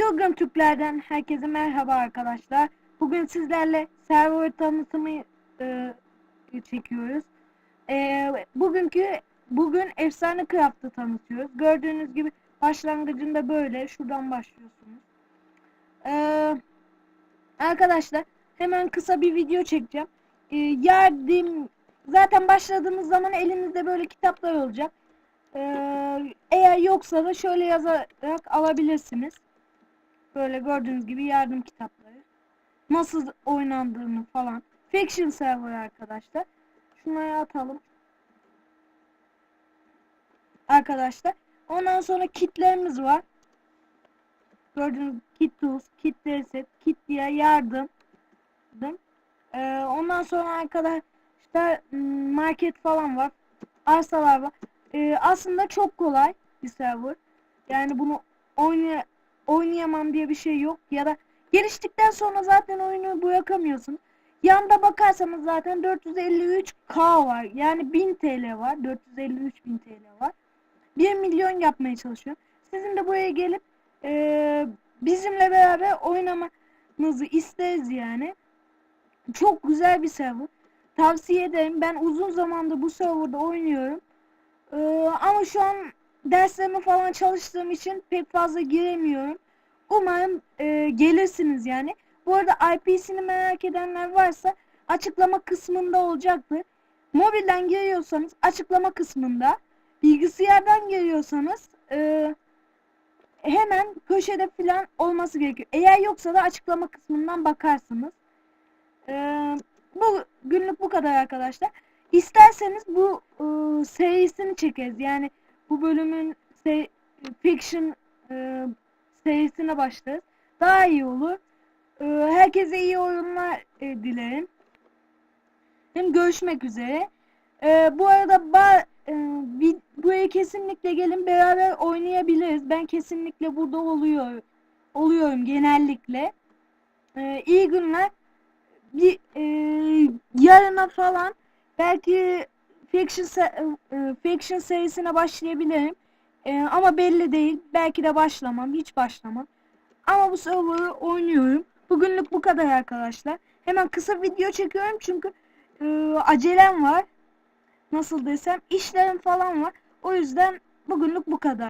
Çılgın Türklerden herkese merhaba arkadaşlar. Bugün sizlerle server tanıtımı e, çekiyoruz. E, bugünkü bugün Efsane Craft'ı tanıtıyoruz. Gördüğünüz gibi başlangıcında böyle. Şuradan başlıyorsunuz. E, arkadaşlar hemen kısa bir video çekeceğim. E, yardım zaten başladığınız zaman elinizde böyle kitaplar olacak. Ee, eğer yoksa da şöyle yazarak alabilirsiniz. Böyle gördüğünüz gibi yardım kitapları. Nasıl oynandığını falan. Fiction server arkadaşlar. Şunları atalım. Arkadaşlar. Ondan sonra kitlerimiz var. Gördüğünüz kit tools, kit reset, kit diye yardım. Ee, ondan sonra arkadaşlar hmm, market falan var. Arsalar var. Ee, aslında çok kolay bir server. Yani bunu oynay oynayamam diye bir şey yok. Ya da geliştikten sonra zaten oyunu bırakamıyorsun. Yanda bakarsanız zaten 453k var. Yani 1000 TL var. 453 bin TL var. 1 milyon yapmaya çalışıyor. Sizin de buraya gelip e, bizimle beraber oynamanızı isteriz yani. Çok güzel bir server. Tavsiye ederim. Ben uzun zamandır bu serverda oynuyorum. Ee, ama şu an derslerimi falan çalıştığım için pek fazla giremiyorum. Umarım e, gelirsiniz yani. Bu arada IP'sini merak edenler varsa açıklama kısmında olacaktır. Mobilden giriyorsanız açıklama kısmında, bilgisayardan giriyorsanız e, hemen köşede falan olması gerekiyor. Eğer yoksa da açıklama kısmından bakarsınız. E, bu günlük bu kadar arkadaşlar. İsterseniz bu e, serisini çekeriz. Yani bu bölümün se fiction e, serisine başlarız. Daha iyi olur. E, herkese iyi oyunlar e, dilerim. Hem görüşmek üzere. E, bu arada ba e, buraya kesinlikle gelin beraber oynayabiliriz. Ben kesinlikle burada oluyor oluyorum genellikle. E, iyi günler. Bir e, yarına falan Belki Fiction, se e, Fiction serisine başlayabilirim. E, ama belli değil. Belki de başlamam. Hiç başlamam. Ama bu server'ı oynuyorum. Bugünlük bu kadar arkadaşlar. Hemen kısa video çekiyorum çünkü e, acelem var. Nasıl desem işlerim falan var. O yüzden bugünlük bu kadar.